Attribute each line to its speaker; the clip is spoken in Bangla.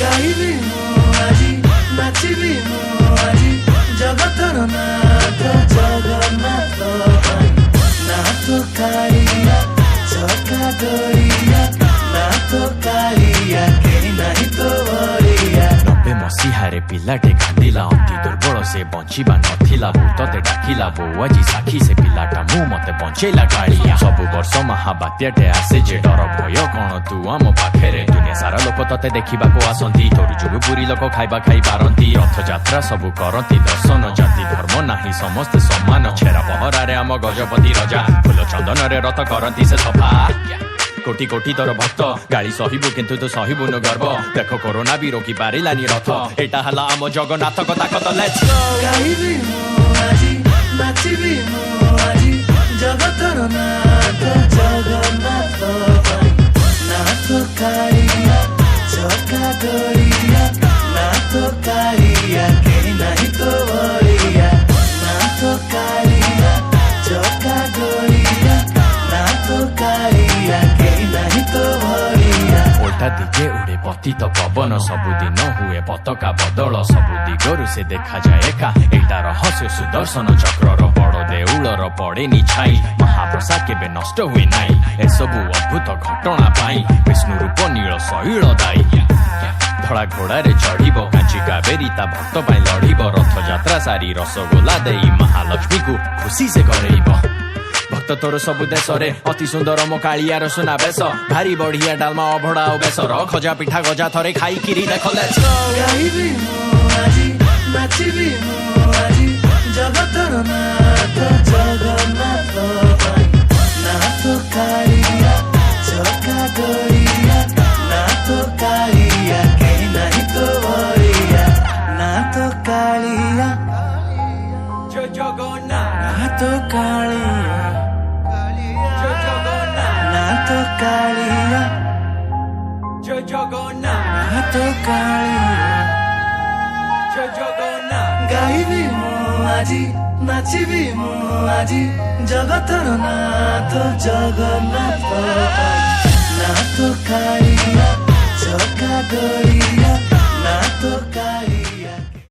Speaker 1: গাইবি মো আজি নাচিবি মো ପିଲାଟେ କାନ୍ଦିଲା ଅତି ଦୁର୍ବଳ ସେ ବଞ୍ଚିବା ନଥିଲା ବୋଉ ତତେ ଡାକିଲା ବୋଉ ଆଜି ସାକ୍ଷୀ ସେ ପିଲାଟା ମୁଁ ମତେ ବଞ୍ଚେଇଲା କାଳିଆ ସବୁ ବର୍ଷ ମହାବାତ୍ୟାଟେ ଆସେ ଯେ ଡର ଭୟ କଣ ତୁ ଆମ ପାଖରେ ଦୁନିଆ ସାରା ଲୋକ ତତେ ଦେଖିବାକୁ ଆସନ୍ତି ତୋରି ଯୋଗୁ ପୁରୀ ଲୋକ ଖାଇବା ଖାଇପାରନ୍ତି ରଥଯାତ୍ରା ସବୁ କରନ୍ତି ଦର୍ଶନ ଜାତି ଧର୍ମ ନାହିଁ ସମସ୍ତେ ସମାନ ଛେରା ପହରାରେ ଆମ ଗଜପତି ରଜା ଫୁଲ ଚନ୍ଦନରେ ରଥ କରନ୍ତି ସେ ସଫା
Speaker 2: কোটি কোটি তোর ভক্ত গাড়ি সহিবু কিন্তু সহিবু সহিবুনু গর্ব দেখ করোনা বি রোকি পারিলানি রথ এটা হলা আম জগন্নাথ কথা কত লেটস গো গাইবি আজি নাচিবি আজি জগতর নাথ
Speaker 1: ନେତା ଦିଗେ ଉଡ଼େ ପତିତ ପବନ ସବୁଦିନ ହୁଏ ପତକା ବଦଳ ସବୁ ଦିଗରୁ ସେ ଦେଖାଯାଏ ଏକା ଏଇଟା ରହସ୍ୟ ସୁଦର୍ଶନ ଚକ୍ରର ବଡ଼ ଦେଉଳର ପଡ଼େନି ଛାଇ ମହାପ୍ରସାଦ କେବେ ନଷ୍ଟ ହୁଏ ନାହିଁ ଏସବୁ ଅଦ୍ଭୁତ ଘଟଣା ପାଇଁ ବିଷ୍ଣୁ ରୂପ ନୀଳ ଶୈଳ ଦାୟୀ ଧଳା ଘୋଡ଼ାରେ ଚଢ଼ିବ କାଞ୍ଚି କାବେରୀ ତା ଭକ୍ତ ପାଇଁ ଲଢ଼ିବ ରଥଯାତ୍ରା ସାରି ରସଗୋଲା ଦେଇ ମହାଲକ୍ଷ୍ମୀକୁ ଖୁସି ସେ କରେଇବ भक्त तोर सबु देशरे অতি সুন্দর মো কালিয়ার সুনা বেশ ভারি বড়িয়া ডালমা অভড়া ও বেসর খজা পিঠা
Speaker 2: গজা থরে খাই কিরি দেখো লেটস গো গাইবি মু আজি নাচিবি মু আজি জগতর নাথ জগন্নাথ পাই নাথ কালিয়া চকা গড়িয়া নাথ
Speaker 1: কালিয়া কে
Speaker 2: নাই তো
Speaker 1: বড়িয়া নাথ
Speaker 2: কালিয়া জগন্নাথ
Speaker 1: নাথ কালিয়া
Speaker 2: calidad. Yo
Speaker 1: yo gonna.
Speaker 2: A tu calidad. Yo yo gonna. গাইবিমো আজি নাচিবিমো আজি জগতর নাথ জগন্নাথ নাথ কালিয়া